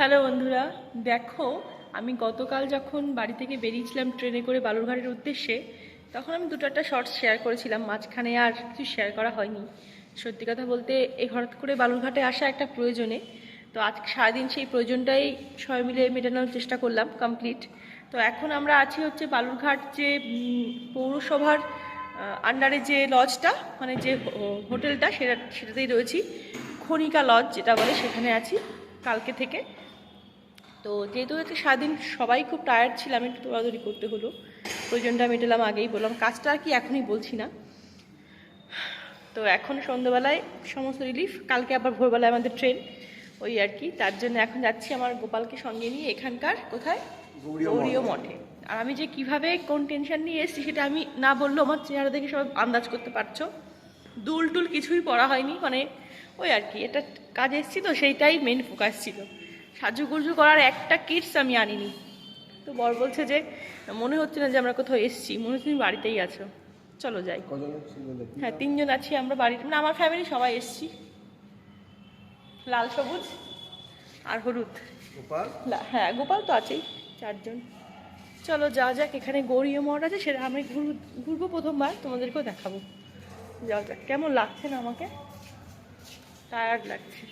Hello বন্ধুরা, দেখো, আমি গতকাল যখন বাড়ি থেকে বেরিয়েছিলাম ট্রেনে করে বালুরঘাটের উদ্দেশ্যে, তখন আমি দুটো একটা শর্টস শেয়ার করেছিলাম, মাঝখানে আর কিছু শেয়ার করা হয়নি। সত্যি কথা বলতে এই হঠাৎ করে বালুরঘাটে আসা একটা প্রয়োজনে, তো আজ সারাদিন সেই প্রয়োজনটাই সবাই মিলে মেটানোর চেষ্টা করলাম কমপ্লিট তো এখন আমরা আছি হচ্ছে বালুরঘাট যে পৌরসভার আন্ডারে যে লজটা মানে যে হোটেলটা সেটা, সেটাতেই রয়েছি। খনিকা লজ যেটা বলে, সেখানে আছি কালকে থেকে। তো যেহেতু হচ্ছে সারাদিন সবাই খুব টায়ার্ড ছিলাম একটু দৌড়াদৌড়ি করতে হলো প্রয়োজনটা মেটালাম আগেই বললাম কাজটা আর কি এখনই বলছি না। তো এখন সন্ধ্যাবেলায় সমস্ত রিলিফ কালকে আবার ভোরবেলায় আমাদের ট্রেন ওই আর কি। তার জন্য এখন যাচ্ছি আমার গোপালকে সঙ্গে নিয়ে এখানকার কোথায়? গৌরীয় মঠে। আর আমি যে কীভাবে কোন টেনশন নিয়ে এসেছি সেটা আমি না বললেও আমার চেহারা দেখে সবাই আন্দাজ করতে পারছ। দুল টুল কিছুই পড়া হয়নি মানে ওই আর কি এটা কাজ এসেছি তো সেইটাই মেন ফোকাস ছিল। সাজুগুজু করার একটা কিটস আমি আনিনি। তো বর বলছে যে মনে হচ্ছে না যে আমরা কোথাও এসেছি মনে হচ্ছে তুমি বাড়িতেই আছো। চলো যাই। হ্যাঁ তিনজন আছি আমরা বাড়ির মানে আমার ফ্যামিলি সবাই এসেছি। লাল সবুজ আর হলুদ। হ্যাঁ গোপাল তো আছেই চারজন। চলো যা যাক এখানে গৌরীয় মঠ আছে সেটা আমি ঘুরবো ঘুরবো প্রথমবার তোমাদেরকেও দেখাবো। যাও যাক কেমন লাগছে না আমাকে? টায়ার্ড লাগছে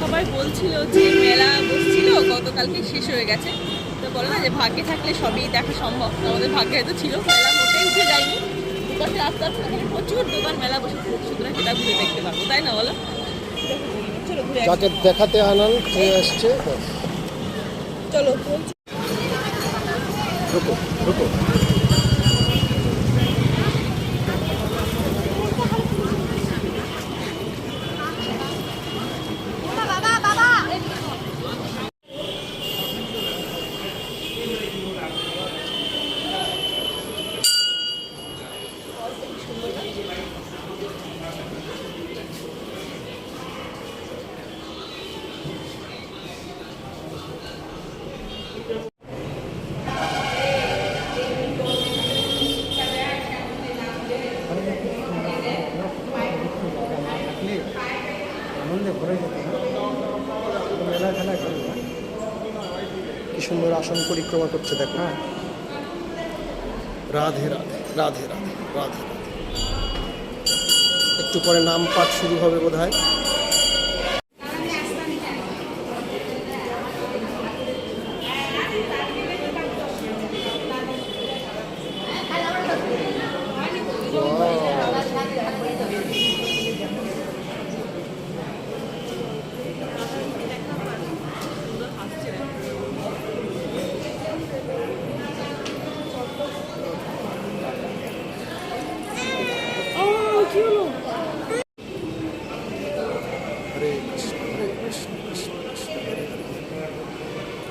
সবাই বলছিল যে মেলা বসছিল গতকালকে শেষ হয়ে গেছে। তো বলে না যে ভাগ্যে থাকলে সবই দেখা সম্ভব। আমাদের ভাগ্যে হয়তো ছিল মেলা মোটেই উঠে যায়নি। দুপাশে আস্তে আস্তে এখানে প্রচুর দোকান মেলা বসেছে সুতরাং সেটা ঘুরে দেখতে পারব তাই না বলো? যাকে দেখাতে আনান সে ব্যাস। চলো বলছি। ঢুকো ঢুকো আনন্দে ভরে যেত মেলা খেলা করবে কি সুন্দর আসন পরিক্রমা করছে দেখো। হ্যাঁ। রাধে রাধে রাধে রাধে রাধে রাধে। একটু পরে নাম পাঠ শুরু হবে বোধ হয়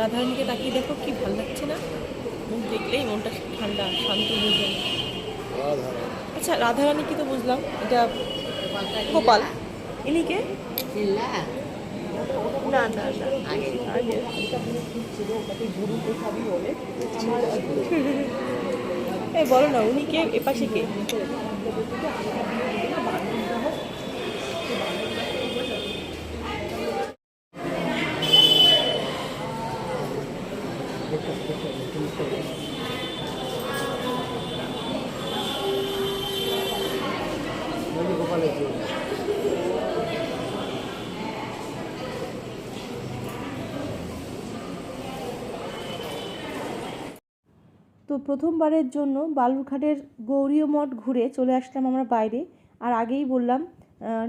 রাধারানীকে তাকিয়ে দেখো, কি ভালো লাগছে না? মুখ দেখলেই মনটা ঠান্ডা, শান্ত হয়ে যায়। আচ্ছা রাধারানী কি তো বুঝলাম, এটা গোপাল। ইনি কে? না বলো না, উনি কে? এপাশে কে? তো প্রথমবারের জন্য বালুরঘাটের গৌরীয় মঠ ঘুরে চলে আসলাম আমরা বাইরে। আর আগেই বললাম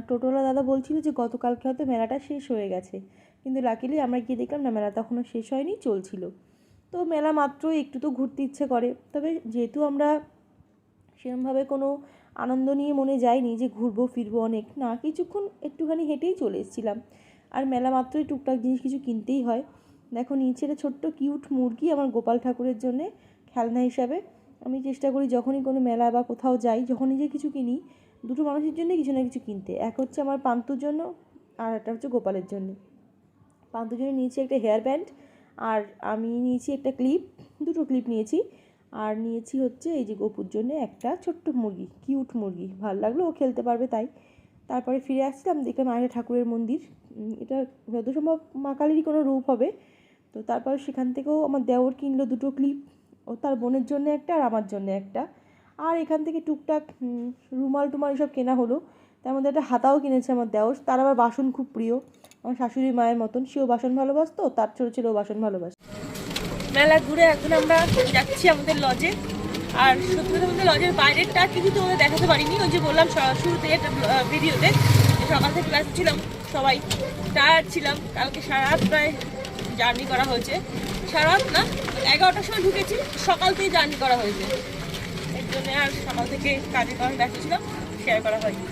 টোটোলা দাদা বলছিল যে গতকালকে হয়তো মেলাটা শেষ হয়ে গেছে। কিন্তু লাকিলি আমরা গিয়ে দেখলাম না মেলা তখনও শেষ হয়নি, চলছিল। তো মেলা মাত্রই একটু তো ঘুরতে ইচ্ছে করে। তবে যেহেতু আমরা সেরকমভাবে কোনো আনন্দ নিয়ে মনে যায়নি যে ঘুরবো, ফিরবো অনেক। না, কিছুক্ষণ একটুখানি হেঁটেই চলে এসেছিলাম। আর মেলা মাত্রই টুকটাক জিনিস কিছু কিনতেই হয়। দেখো, নিচে একটা ছোট্ট কিউট মুরগি আমার গোপাল ঠাকুরের জন্যে খেলনা হিসাবে। আমি চেষ্টা করি যখনই কোনো মেলা বা কোথাও যাই, যখনই যে কিছু কিনি, দুটো মানুষের জন্য কিছু না কিছু কিনতে। এক হচ্ছে আমার পান্তুর জন্য, আর একটা হচ্ছে গোপালের জন্য। পান্তুর জন্য নিয়েছি একটা হেয়ার ব্যান্ড, আর আমি নিয়েছি একটা ক্লিপ, দুটো ক্লিপ নিয়েছি। আর নিয়েছি হচ্ছে এই যে গোপুর জন্য একটা ছোট্ট মুরগি, কিউট মুরগি। ভালো লাগল, ও খেলতে পারবে তাই। তারপরে ফিরে আসছিলাম দেখলাম আরেকটা ঠাকুরের মন্দির। এটা যত সম্ভব মা কালীরই কোনো রূপ হবে। তো তারপর সেখান থেকেও আমার দেওর কিনলো দুটো ক্লিপ, ও তার বোনের জন্য একটা আর আমার জন্য একটা। আর এখান থেকে টুকটাক রুমাল টুমাল সব কেনা হলো। তার মধ্যে একটা হাতাও কিনেছে আমার দেওর। তার আবার বাসন খুব প্রিয়। আমার শাশুড়ি মায়ের মতন। সেও বাসন ভালোবাসতো, তার ছোটো ছেলেও বাসন ভালোবাসতো। মেলা ঘুরে এখন আমরা যাচ্ছি আমাদের লজে আর সত্যি কথা বলতে লজের বাইরেরটা কিছু তোমাদের দেখাতে পারিনি। ওই যে বললাম শুরুতে একটা ভিডিওতে সকাল থেকে ব্যস্ত ছিলাম সবাই। টায়ার্ড ছিলাম। কালকে সারা রাত প্রায় জার্নি করা হয়েছে। সারা রাত না, এগারোটার সময় ঢুকেছি, সকাল থেকে জার্নি করা হয়েছে। এর জন্য আর সকাল থেকে কাজে কারণে ব্যস্ত ছিলাম শেয়ার করা হয়নি।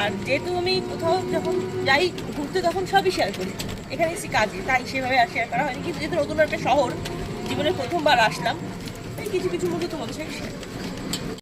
আর যেহেতু আমি কোথাও যখন যাই ঘুরতে, তখন সবই শেয়ার করি। এখানে এসেছি কাজে, তাই সেভাবে আর শেয়ার করা হয়নি। কিন্তু যেহেতু নতুন একটা শহর জীবনে প্রথমবার আসলাম। এই কিছু কিছু মতো তোমাদের সাথে